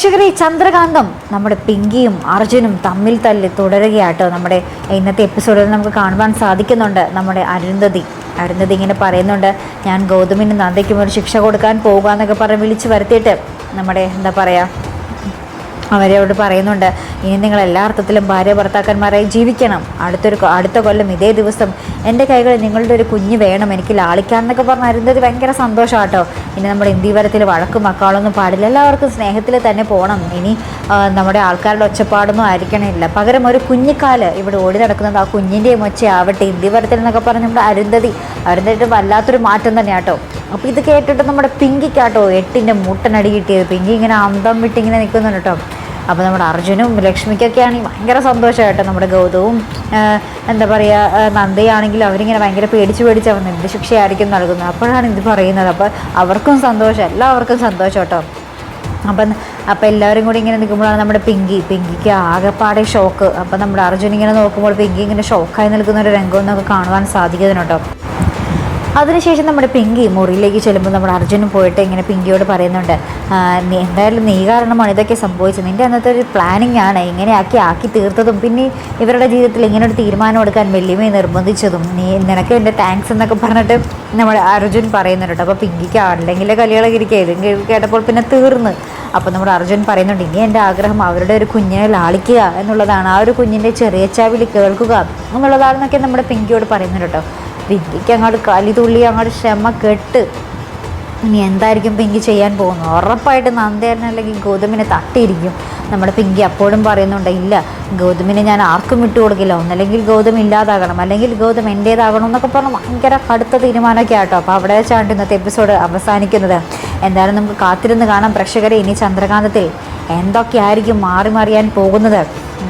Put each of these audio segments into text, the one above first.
പ്രേക്ഷകരെ ചന്ദ്രകാന്തം നമ്മുടെ പിങ്കിയും അർജുനും തമ്മിൽ തല്ലി തുടരുകയാട്ടോ. നമ്മുടെ ഇന്നത്തെ എപ്പിസോഡിൽ നമുക്ക് കാണുവാൻ സാധിക്കുന്നുണ്ട് നമ്മുടെ അരുന്ധതി. അരുന്ധതി ഇങ്ങനെ പറയുന്നുണ്ട് ഞാൻ ഗൗതമിന് നന്ദയ്ക്കും ഒരു ശിക്ഷ കൊടുക്കാൻ പോകുക എന്നൊക്കെ പറഞ്ഞ് വിളിച്ചു വരുത്തിയിട്ട് നമ്മുടെ എന്താ പറയുക അവരോട് പറയുന്നുണ്ട് ഇനി നിങ്ങൾ എല്ലാ അർത്ഥത്തിലും ഭാര്യ ഭർത്താക്കന്മാരായി ജീവിക്കണം. അടുത്തൊരു അടുത്ത കൊല്ലം ഇതേ ദിവസം എന്റെ കൈകളിൽ നിങ്ങളുടെ ഒരു കുഞ്ഞ് വേണം. എനിക്ക് ലാളിക്കാൻ എന്നൊക്കെ പറഞ്ഞ് അരുന്നത് ഭയങ്കര സന്തോഷമാട്ടോ ഇനി നമ്മുടെ ഇന്ത്യവരത്തിൽ വഴക്കും മക്കാളൊന്നും പാടില്ല. എല്ലാവർക്കും സ്നേഹത്തിൽ തന്നെ പോകണം ഇനി നമ്മുടെ ആൾക്കാരുടെ ഒച്ചപ്പാടൊന്നും ആയിരിക്കണില്ല. പകരം ഒരു കുഞ്ഞിക്കാൽ ഇവിടെ ഓടി നടക്കുന്നത് ആ കുഞ്ഞിന്റെയും ഒച്ചയാവട്ടെ. ഇന്ത്യവരത്തിൽ എന്നൊക്കെ പറഞ്ഞ് നമ്മുടെ അരുന്ധതി അരുന്ധതി വല്ലാത്തൊരു മാറ്റം തന്നെയാട്ടോ. അപ്പോൾ ഇത് കേട്ടിട്ട് നമ്മുടെ പിങ്കിക്കാട്ടോ എട്ടിന്റെ മുട്ടനടി കിട്ടിയത്. പിങ്കി ഇങ്ങനെ അന്തം വിട്ടിങ്ങനെ നിൽക്കുന്നുണ്ട് കേട്ടോ. അപ്പോൾ നമ്മുടെ അർജുനും ലക്ഷ്മിക്കൊക്കെ ആണെങ്കിൽ ഭയങ്കര സന്തോഷമായിട്ട് നമ്മുടെ ഗൗതവും എന്താ പറയുക നന്ദയാണെങ്കിലും അവരിങ്ങനെ ഭയങ്കര പേടിച്ച് പേടിച്ച് അവർ എന്ത് ശിക്ഷയായിരിക്കും നൽകുന്നത്. അപ്പോഴാണ് ഇത് പറയുന്നത്. അപ്പോൾ അവർക്കും സന്തോഷം എല്ലാവർക്കും സന്തോഷം കേട്ടോ. അപ്പം അപ്പം എല്ലാവരും കൂടി ഇങ്ങനെ നിൽക്കുമ്പോഴാണ് നമ്മുടെ പിങ്കി. പിങ്കിക്ക് ആകെപ്പാടെ ഷോക്ക്. അപ്പം നമ്മുടെ അർജുൻ ഇങ്ങനെ നോക്കുമ്പോൾ പിങ്കി ഇങ്ങനെ ഷോക്കായി നിൽക്കുന്ന ഒരു രംഗം എന്നൊക്കെ കാണുവാൻ സാധിക്കുന്നുണ്ടോ അതിനുശേഷം നമ്മുടെ പിങ്കി മുറിയിലേക്ക് ചെല്ലുമ്പോൾ നമ്മുടെ അർജുനും പോയിട്ട് ഇങ്ങനെ പിങ്കിയോട് പറയുന്നുണ്ട് നീ എന്തായാലും നീ കാരണമാണ് ഇതൊക്കെ സംഭവിച്ചത്. നിന്റെ അന്നത്തെ ഒരു പ്ലാനിങ് ആണ്. ഇങ്ങനെയാക്കി ആക്കി തീർത്തതും. പിന്നെ ഇവരുടെ ജീവിതത്തിൽ ഇങ്ങനെ ഒരു തീരുമാനം എടുക്കാൻ വെല്ലുവിളി നിർബന്ധിച്ചതും. നീ നിനക്ക് എന്റെ താങ്ക്സ് എന്നൊക്കെ പറഞ്ഞിട്ട് നമ്മുടെ അർജുൻ പറയുന്നുണ്ട്. അപ്പോൾ പിങ്കിക്ക് അല്ലെങ്കിൽ കലികളൊക്കെ ഇരിക്കുക ഇതും കേട്ടപ്പോൾ പിന്നെ തീർന്ന്. അപ്പോൾ നമ്മുടെ അർജുൻ പറയുന്നുണ്ട് ഇനി എന്റെ ആഗ്രഹം അവരുടെ ഒരു കുഞ്ഞിനെ ലാളിക്കുക എന്നുള്ളതാണ്. ആ ഒരു കുഞ്ഞിന്റെ ചെറിയ ചാവിൽ കേൾക്കുക എന്നുള്ളതാണെന്നൊക്കെ നമ്മുടെ പിങ്കിയോട് പറയുന്നുണ്ട് കേട്ടോ. പിങ്കിക്ക് അങ്ങോട്ട് കലി തുള്ളി അങ്ങോട്ട് ക്ഷമ കെട്ട്. ഇനി എന്തായിരിക്കും പിങ്കി ചെയ്യാൻ പോകുന്നത്? ഉറപ്പായിട്ട് നന്ദേരൻ അല്ലെങ്കിൽ ഗൗതമിനെ തട്ടിയിരിക്കും. നമ്മുടെ പിങ്കി അപ്പോഴും പറയുന്നുണ്ട് ഇല്ല ഗൗതമിനെ ഞാൻ ആർക്കും വിട്ടു കൊടുക്കില്ല. ഒന്നല്ലെങ്കിൽ ഗൗതം ഇല്ലാതാകണം. അല്ലെങ്കിൽ ഗൗതം എന്റേതാകണം എന്നൊക്കെ പറഞ്ഞ് ഭയങ്കര കടുത്ത തീരുമാനമൊക്കെ ആട്ടോ അപ്പോൾ അവിടെ വെച്ചാണ് ഇന്നത്തെ എപ്പിസോഡ് അവസാനിക്കുന്നത്. എന്തായാലും നമുക്ക് കാത്തിരുന്ന് കാണാം. പ്രേക്ഷകരെ ഇനി ചന്ദ്രകാന്തത്തിൽ എന്തൊക്കെയായിരിക്കും മാറി മാറിയാൻ പോകുന്നത്?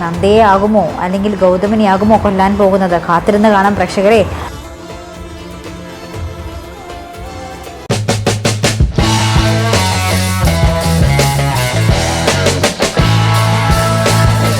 നന്ദയെ ആകുമോ? അല്ലെങ്കിൽ ഗൗതമിനെ ആകുമോ കൊല്ലാൻ പോകുന്നത്? കാത്തിരുന്ന് കാണാം പ്രേക്ഷകരെ.